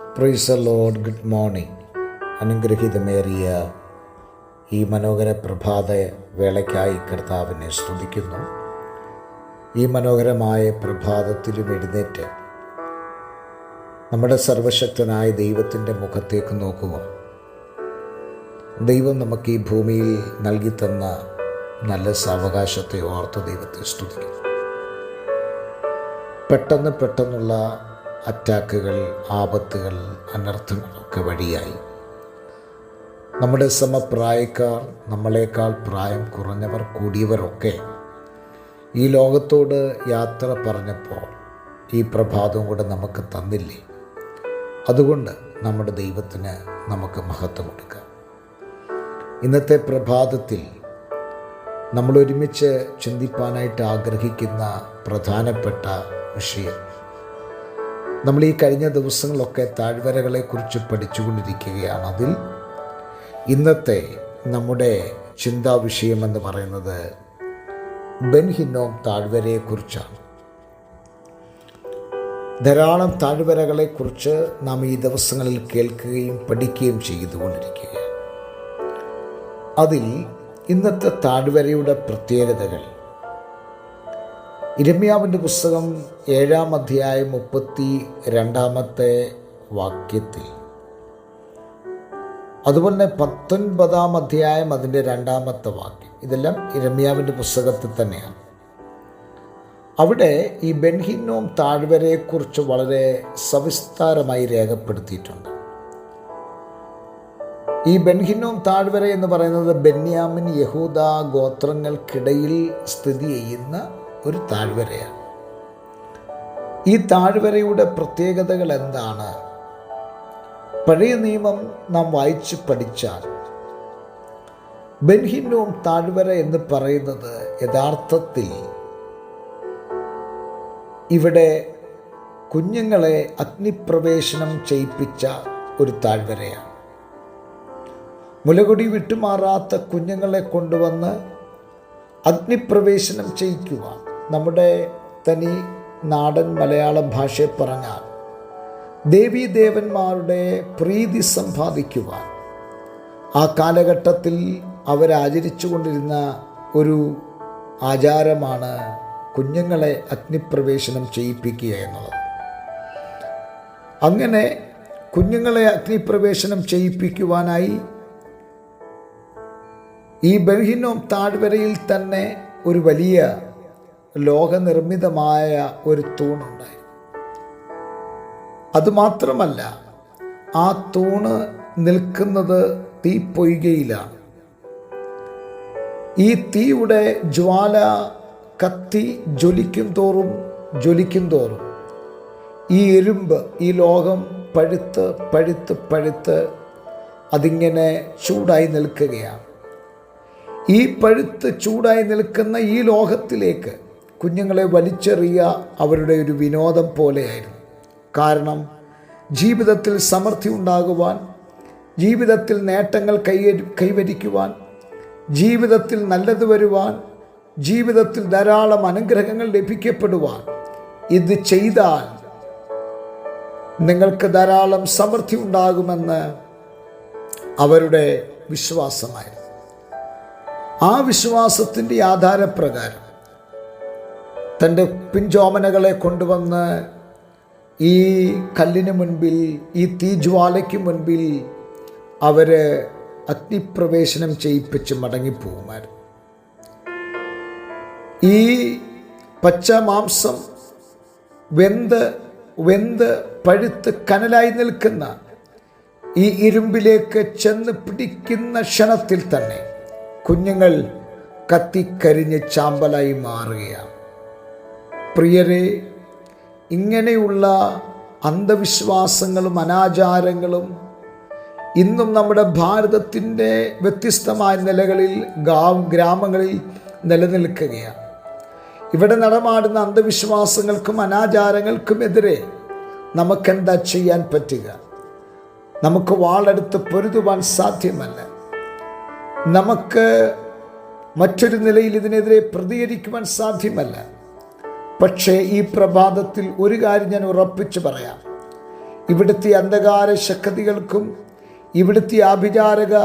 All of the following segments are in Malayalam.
പ്രൈസ് ലോഡ് ഗുഡ് മോർണിംഗ് അനുഗ്രഹീതമേറിയ ഈ മനോഹര പ്രഭാത വേളയ്ക്കായി കർത്താവിനെ സ്തുതിക്കുന്നു. ഈ മനോഹരമായ പ്രഭാതത്തിലും എഴുന്നേറ്റ് നമ്മുടെ സർവശക്തനായ ദൈവത്തിന്റെ മുഖത്തേക്ക് നോക്കുക. ദൈവം നമുക്ക് ഈ ഭൂമിയിൽ നൽകിത്തന്ന തന്ന നല്ല സാവകാശത്തെ ഓർത്ത് ദൈവത്തെ സ്തുതിക്കുന്നു. പെട്ടെന്ന് പെട്ടെന്നുള്ള അറ്റാക്കുകൾ ആപത്തുകൾ അനർത്ഥങ്ങളൊക്കെ വഴിയായി. നമ്മുടെ സമപ്രായക്കാർ നമ്മളെക്കാൾ പ്രായം കുറഞ്ഞവർ കൂടിയവരൊക്കെ ഈ ലോകത്തോട് യാത്ര പറഞ്ഞപ്പോൾ ഈ പ്രഭാതവും കൂടെ നമുക്ക് തന്നില്ലേ? അതുകൊണ്ട് നമ്മുടെ ദൈവത്തിന് നമുക്ക് മഹത്വം കൊടുക്കാം. ഇന്നത്തെ പ്രഭാതത്തിൽ നമ്മൾ ഒരുമിച്ച് ചിന്തിപ്പാനായിട്ട് ആഗ്രഹിക്കുന്ന പ്രധാനപ്പെട്ട വിഷയം നമ്മൾ ഈ കഴിഞ്ഞ ദിവസങ്ങളൊക്കെ താഴ്വരകളെക്കുറിച്ച് പഠിച്ചുകൊണ്ടിരിക്കുകയാണ് അതിൽ. ഇന്നത്തെ നമ്മുടെ ചിന്താ വിഷയമെന്ന് പറയുന്നത് ബെൻഹിന്നോം താഴ്വരയെക്കുറിച്ചാണ്. ധാരാളം താഴ്വരകളെക്കുറിച്ച് നാം ഈ ദിവസങ്ങളിൽ കേൾക്കുകയും പഠിക്കുകയും ചെയ്തുകൊണ്ടിരിക്കുകയാണ്. അതിൽ ഇന്നത്തെ താഴ്വരയുടെ പ്രത്യേകതകൾ ഇരമ്യാവിന്റെ പുസ്തകം ഏഴാം അധ്യായം മുപ്പത്തി രണ്ടാമത്തെ വാക്യത്തിൽ. അതുപോലെ തന്നെ പത്തൊൻപതാം അധ്യായം അതിന്റെ രണ്ടാമത്തെ വാക്യം. ഇതെല്ലാം ഇരമ്യാവിന്റെ പുസ്തകത്തിൽ തന്നെയാണ്. അവിടെ ഈ ബെൻഹിന്നോം താഴ്വരയെക്കുറിച്ച് വളരെ സവിസ്താരമായി രേഖപ്പെടുത്തിയിട്ടുണ്ട്. ഈ ബെൻഹിന്നോം താഴ്വര എന്ന് പറയുന്നത് ബെന്യാമിൻ യഹൂദ ഗോത്രങ്ങൾക്കിടയിൽ സ്ഥിതി ചെയ്യുന്ന ഒരു താഴ്വരയാണ്. ഈ താഴ്വരയുടെ പ്രത്യേകതകൾ എന്താണ്? പഴയ നിയമം നാം വായിച്ച് പഠിച്ചാൽ ബെൻഹിന്നോം താഴ്വര എന്ന് പറയുന്നത് യഥാർത്ഥത്തിൽ ഇവിടെ കുഞ്ഞുങ്ങളെ അഗ്നിപ്രവേശനം ചെയ്യിപ്പിച്ച ഒരു താഴ്വരയാണ്. മുലകൊടി വിട്ടുമാറാത്ത കുഞ്ഞുങ്ങളെ കൊണ്ടുവന്ന് അഗ്നിപ്രവേശനം ചെയ്യിക്കുക നമ്മുടെ തനി നാടൻ മലയാള ഭാഷയെ പറഞ്ഞാൽ ദേവീദേവന്മാരുടെ പ്രീതി സമ്പാദിക്കുവാൻ ആ കാലഘട്ടത്തിൽ അവരാചരിച്ചു കൊണ്ടിരുന്ന ഒരു ആചാരമാണ് കുഞ്ഞുങ്ങളെ അഗ്നിപ്രവേശനം ചെയ്യിപ്പിക്കുക എന്നുള്ളത് അങ്ങനെ കുഞ്ഞുങ്ങളെ അഗ്നിപ്രവേശനം ചെയ്യിപ്പിക്കുവാനായി ഈ ബഹിനോം താഴ്വരയിൽ തന്നെ ഒരു വലിയ ലോകനിർമ്മിതമായ ഒരു തൂണുണ്ടായി അതുമാത്രമല്ല ആ തൂണ് നിൽക്കുന്നത് തീ തീപ്പൊയ്കയിലാണ് ഈ തീയുടെ ജ്വാല കത്തി ജ്വലിക്കും തോറും ജ്വലിക്കും തോറും ഈ എരുമ്പ് ഈ ലോകം പഴുത്ത് പഴുത്ത് പഴുത്ത് അതിങ്ങനെ ചൂടായി നിൽക്കുകയാണ്. ഈ പഴുത്ത് ചൂടായി നിൽക്കുന്ന ഈ ലോകത്തിലേക്ക് കുഞ്ഞുങ്ങളെ വലിച്ചെറിയ അവരുടെ ഒരു വിനോദം പോലെയായിരുന്നു. കാരണം ജീവിതത്തിൽ സമൃദ്ധി ഉണ്ടാകുവാൻ ജീവിതത്തിൽ നേട്ടങ്ങൾ കൈ കൈവരിക്കുവാൻ ജീവിതത്തിൽ നല്ലത് വരുവാൻ ജീവിതത്തിൽ ധാരാളം അനുഗ്രഹങ്ങൾ ലഭിക്കപ്പെടുവാൻ ഇത് ചെയ്താൽ നിങ്ങൾക്ക് ധാരാളം സമൃദ്ധി ഉണ്ടാകുമെന്ന് അവരുടെ വിശ്വാസമായിരുന്നു. ആ വിശ്വാസത്തിന്റെ ആധാരപ്രകാരം തന്റെ പിഞ്ചോമനകളെ കൊണ്ടുവന്ന് ഈ കല്ലിന് മുൻപിൽ ഈ തീജ്വാലയ്ക്ക് മുൻപിൽ അവർ അഗ്നിപ്രവേശനം ചെയ്യിപ്പിച്ച് മടങ്ങിപ്പോകുമായിരുന്നു ഈ പച്ച മാംസം വെന്ത് വെന്ത് പഴുത്ത് കനലായി നിൽക്കുന്ന ഈ ഇരുമ്പിലേക്ക് ചെന്ന് പിടിക്കുന്ന ക്ഷണത്തിൽ തന്നെ കുഞ്ഞുങ്ങൾ കത്തിക്കരിഞ്ഞ് ചാമ്പലായി മാറുകയാണ്. പ്രിയരെ ഇങ്ങനെയുള്ള അന്ധവിശ്വാസങ്ങളും അനാചാരങ്ങളും ഇന്നും നമ്മുടെ ഭാരതത്തിന്റെ വ്യത്യസ്തമായ നിലകളിൽ ഗ്രാമങ്ങളിൽ നിലനിൽക്കുകയാണ്. ഇവിടെ നടമാടുന്ന അന്ധവിശ്വാസങ്ങൾക്കും അനാചാരങ്ങൾക്കുമെതിരെ നമുക്കെന്താ ചെയ്യാൻ പറ്റുക? നമുക്ക് വാളെടുത്ത് പൊരുതുവാൻ സാധ്യമല്ല. നമുക്ക് മറ്റൊരു നിലയിൽ ഇതിനെതിരെ പ്രതികരിക്കുവാൻ സാധ്യമല്ല. പക്ഷേ ഈ പ്രഭാതത്തിൽ ഒരു കാര്യം ഞാൻ ഉറപ്പിച്ച് പറയാം. ഇവിടുത്തെ അന്ധകാര ശക്തികൾക്കും ഇവിടുത്തെ ആഭിചാരക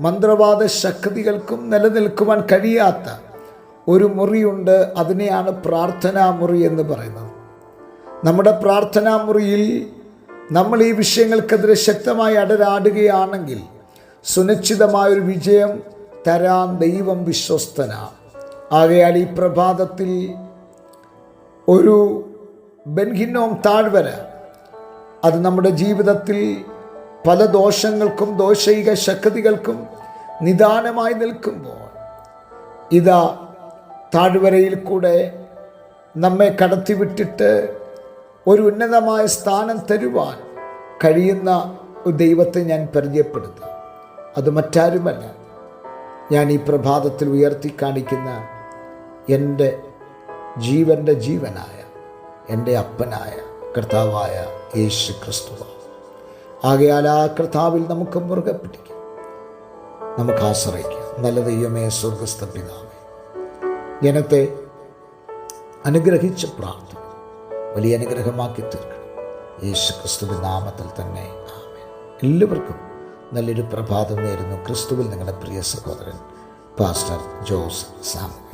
മന്ത്രവാദ ശക്തികൾക്കും നിലനിൽക്കുവാൻ കഴിയാത്ത ഒരു മുറിയുണ്ട്. അതിനെയാണ് പ്രാർത്ഥനാ മുറി എന്ന് പറയുന്നത്. നമ്മുടെ പ്രാർത്ഥനാ മുറിയിൽ നമ്മൾ ഈ വിഷയങ്ങൾക്കെതിരെ ശക്തമായി അടരാടുകയാണെങ്കിൽ സുനിശ്ചിതമായൊരു വിജയം തരാൻ ദൈവം വിശ്വസ്തനാണ് ആകയാൽ ഈ പ്രഭാതത്തിൽ ഒരു ബെൻഹിന്നോം താഴ്വര. അത് നമ്മുടെ ജീവിതത്തിൽ പല ദോഷങ്ങൾക്കും ദോഷൈക ശക്തികൾക്കും നിദാനമായി നിൽക്കുമ്പോൾ ഇതാ താഴ്വരയിൽ കൂടെ നമ്മെ കടത്തിവിട്ടിട്ട് ഒരു ഉന്നതമായ സ്ഥാനം തരുവാൻ കഴിയുന്ന ഒരു ദൈവത്തെ ഞാൻ പരിചയപ്പെടുത്തും അത് മറ്റാരുമല്ല. ഞാൻ ഈ പ്രഭാതത്തിൽ ഉയർത്തി കാണിക്കുന്ന എന്റെ ജീവന്റെ ജീവനായ എന്റെ അപ്പനായ കർത്താവായ യേശു ക്രിസ്തു. ആകയാൽ ആ കർത്താവിൽ നമുക്ക് മുറുകെ പിടിക്കാം. നമുക്ക് ആശ്രയിക്കാം. നല്ല ദൈവമേ സ്വർഗസ്ഥ പിതാവേ ജനത്തെ അനുഗ്രഹിച്ച് പ്രാർത്ഥന വലിയ അനുഗ്രഹമാക്കി തീർക്കണം. യേശു ക്രിസ്തുവിൻ നാമത്തിൽ തന്നെ എല്ലാവർക്കും നല്ലൊരു പ്രഭാതം നേരുന്നു. ക്രിസ്തുവിൽ നിങ്ങളുടെ പ്രിയ സഹോദരൻ പാസ്റ്റർ ജോസ് സാം